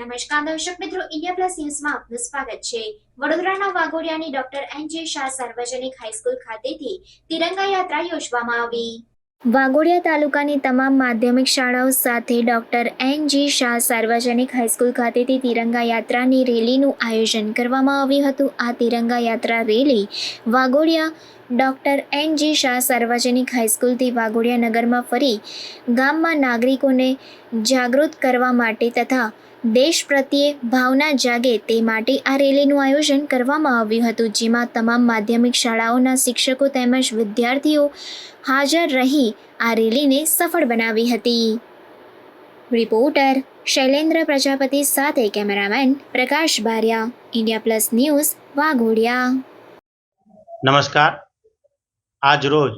નમસ્કાર દર્શક મિત્રો, ઇન્ડિયા પ્લસ ન્યૂઝમાં આપનું સ્વાગત છે. વડોદરાના વાઘોડિયાની ડોક્ટર એન જે શાહ સાર્વજનિક હાઈસ્કૂલ ખાતેથી તિરંગા યાત્રા યોજવામાં આવી. વાઘોડિયા તાલુકાની તમામ માધ્યમિક શાળાઓ સાથે ડોક્ટર એન જી શાહ સાર્વજનિક હાઈસ્કૂલ ખાતેથી તિરંગા યાત્રાની રેલીનું આયોજન કરવામાં આવ્યું હતું. આ Tiranga Yatra rally Waghodia doctor N G Shah સાર્વજનિક હાઈસ્કૂલથી વાઘોડિયા નગરમાં ફરી ગામમાં નાગરિકોને જાગૃત કરવા માટે તથા દેશ પ્રત્યે ભાવના જાગે તે માટે આ રેલીનું આયોજન કરવામાં આવ્યું હતું, જેમાં તમામ માધ્યમિક શાળાઓના શિક્ષકો તેમજ વિદ્યાર્થીઓ હાજર રહી આ રેલીને સફળ બનાવી હતી. રિપોર્ટર શૈલેન્દ્ર પ્રજાપતિ સાથે cameraman Prakash Baria, India plus news Waghodia. નમસ્કાર. આજ રોજ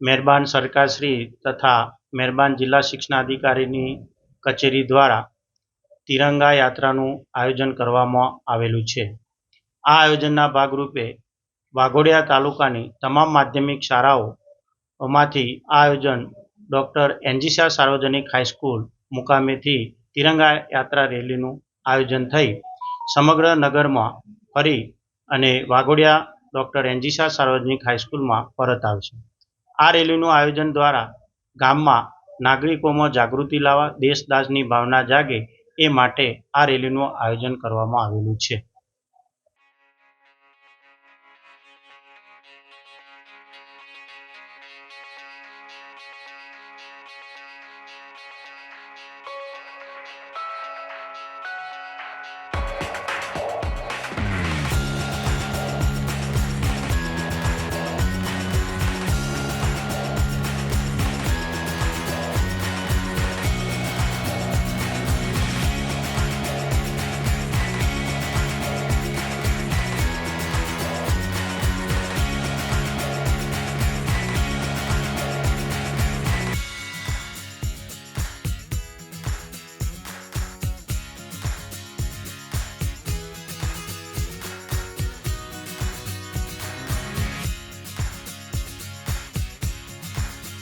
મહેરબાન સરકારશ્રી તથા મહેરબાન જિલ્લા શિક્ષણાધિકારીની કચેરી દ્વારા તિરંગા યાત્રાનું આયોજન કરવામાં આવેલું છે. આ આયોજનના ભાગરૂપે વાઘોડિયા તાલુકાની તમામ માધ્યમિક શાળાઓમાંથી આ આયોજન ડૉક્ટર એનજીસા સાર્વજનિક હાઈસ્કૂલ મુકામેથી તિરંગા યાત્રા રેલીનું આયોજન થઈ સમગ્ર નગરમાં ફરી અને વાઘોડિયા ડૉક્ટર એનજીસા સાર્વજનિક હાઈસ્કૂલમાં પરત આવશે. આ રેલીનું આયોજન દ્વારા ગામમાં નાગરિકોમાં જાગૃતિ લાવવા દેશદાસની ભાવના જાગે એ માટે આ રેલીનું આયોજન કરવામાં આવેલું છે.